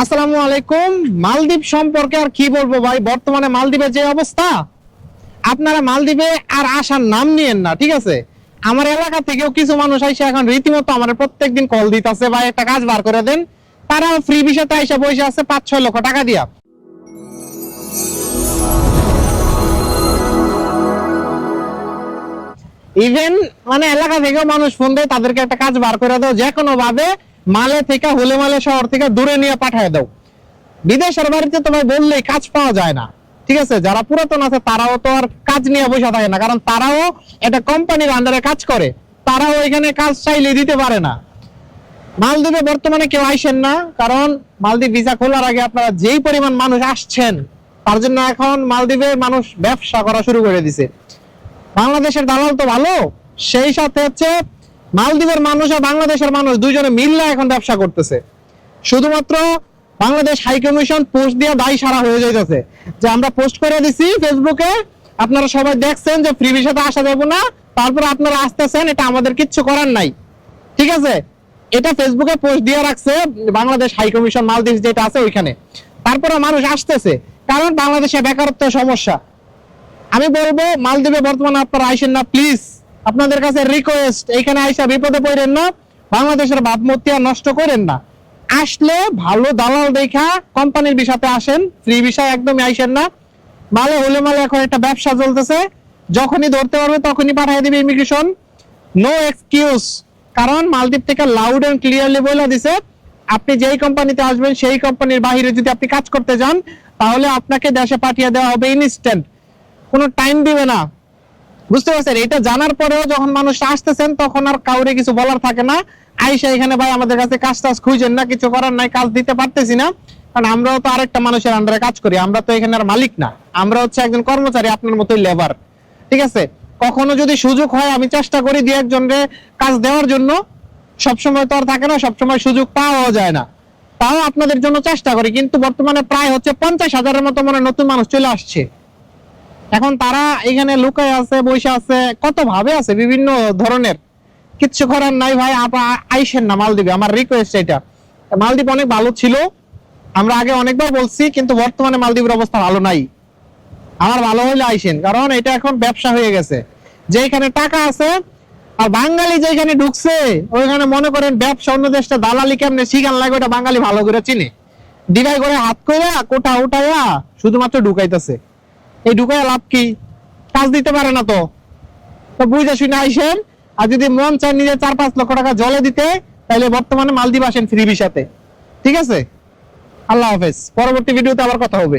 আসসালামু আলাইকুম। মালদ্বীপ সম্পর্কে আর কি বলব ভাই? বর্তমানে মালদ্বীপের যে অবস্থা, আপনারা মালদ্বীপে আর আসার নাম নিয়েন না, ঠিক আছে? আমার এলাকা থেকেও কিছু মানুষ আইসে এখন রীতিমতো আমার প্রত্যেকদিন কল দিতেছে, ভাই, একটা কাজ বার করে দেন। তারাও ফ্রি বিষয়তে আইসা বসে আছে পাঁচ ছয় লক্ষ টাকা দিয়া। ইভেন মানে এলাকা থেকেও মানুষ ফোন দেয়, তাদেরকে একটা কাজ বার করে দাও যে কোনো ভাবে মালে থেকে, হুলে মালে শহর থেকে দূরে নিয়ে পাঠায় দাও। বিদেশের বাড়িতে তো ভাই বললেই কাজ পাওয়া যায় না। ঠিক আছে? যারা পুরাতন আছে, তারাও তো আর কাজ নিয়ে বসে থাকে না। কারণ তারাও একটা কোম্পানির আন্ডারে কাজ করে। তারাও এখানে কাজ চাইলে দিতে পারে না। মালদ্বীপে বর্তমানে কেউ আইসেন না। কারণ মালদ্বীপ ভিসা খোলার আগে আপনারা যেই পরিমাণ মানুষ আসছেন, তার জন্য এখন মালদ্বীপে মানুষ ব্যবসা করা শুরু করে দিছে। বাংলাদেশের দালাল তো ভালো। সেই সাথে হচ্ছে মালদ্বীপের মানুষ আর বাংলাদেশের মানুষ দুইজনে মিললে এখন ব্যবসা করতেছে। শুধুমাত্র বাংলাদেশ হাই কমিশন পোস্ট দিয়ে দায় সারা হয়ে যাইতেছে। যে আমরা পোস্ট করে দিছি ফেসবুকে আপনারা সবাই দেখছেন যে ফ্রি ভিসাতে আসা যাবে না, তারপর আপনারা আসতেছেন, এটা আমাদের কিচ্ছু করার নাই। ঠিক আছে? এটা ফেসবুকে পোস্ট দিয়ে রাখছে বাংলাদেশ হাই কমিশন মালদ্বীপ যেটা আছে ওইখানে। তারপরে মানুষ আসতেছে, কারণ বাংলাদেশে বেকারত্ব সমস্যা। আমি বলব, মালদ্বীপে বর্তমানে আপনারা আইসেন না প্লিজ আপনাদের কাছে রিকোয়েস্ট এখানে আইসা বিপদে পড়েন না, বাংলাদেশের ভাবমূর্তি আর নষ্ট করেন না। আসলে ভালো দালাল দেখা কোম্পানির বিষয়তে আসেন ফ্রি বিষয় একদমই আইসেন না। মালে হলে মালে এখন একটা ব্যবসা চলতেছে, যখনই ধরতে পারবে তখনই পাঠিয়ে দিবে ইমিগ্রেশন নো এক্সকিউজ কারণ মালদ্বীপ থেকে লাউড এন্ড ক্লিয়ারলি বলে দিছে, আপনি যেই কোম্পানিতে আসবেন, সেই কোম্পানির বাইরে যদি আপনি কাজ করতে যান, তাহলে আপনাকে দেশে পাঠিয়ে দেওয়া হবে ইনস্ট্যান্ট কোনো টাইম দিবে না। বুঝতে পারছেন? এটা জানার পরেও যখন মানুষ আসতেছেন, তখন আর কাউরে কিছু বলার থাকে না। আইসা এখানে, ভাই, আমাদের কাছে কাজ টাজ খুঁজেন না, কিছু করার নাই, কাজ দিতে পারতেছি না। কারণ আমরাও তো আরেকটা মানুষের আন্ডারে কাজ করি। আমরা তো এখানে আর মালিক না। আমরা হচ্ছে একজন কর্মচারী, আপনার মতোই লেবার ঠিক আছে? কখনো যদি সুযোগ হয়, আমি চেষ্টা করি দিয়ে একজনকে কাজ দেওয়ার জন্য। সবসময় তো আর থাকে না, সবসময় সুযোগ পাওয়া যায় না। তাও আপনাদের জন্য চেষ্টা করি। কিন্তু বর্তমানে প্রায় হচ্ছে পঞ্চাশ হাজারের মতো মানে নতুন মানুষ চলে আসছে। এখন তারা এখানে লুকায় আছে, বসে আছে, কত ভাবে আছে, বিভিন্ন ধরনের। কিচ্ছু করার নাই ভাই, আপা আইসেন না মালদ্বীপে, আমার রিকোয়েস্ট এটা। মালদ্বীপ অনেক ভালো ছিল, আমরা আগে অনেকবার বলছি, কিন্তু বর্তমানে মালদ্বীপের অবস্থা ভালো নাই। আমার ভালো হইলে আইসেন, কারণ এটা এখন ব্যবসা হয়ে গেছে। যেখানে টাকা আছে, আর বাঙালি যেখানে ঢুকছে, ওইখানে মনে করেন ব্যবসা অন্য দেশটা দালালি কেমনে শিখান লাগে, ওটা বাঙালি ভালো করে চিনে। ডিভাই করে হাত করে কোটা উঠাইয়া শুধুমাত্র ঢুকাইতেছে। এই ঢুকায় লাভ কি? কাজ দিতে পারে না তো। তো বুঝে শুনে আইসেন, আর যদি মন চায় নিজে চার পাঁচ লক্ষ টাকা জলে দিতে তাহলে বর্তমানে মালদ্বীপ আসেন ফ্রি ভিসাতে। ঠিক আছে? আল্লাহ হাফেজ। পরবর্তী ভিডিওতে আবার কথা হবে।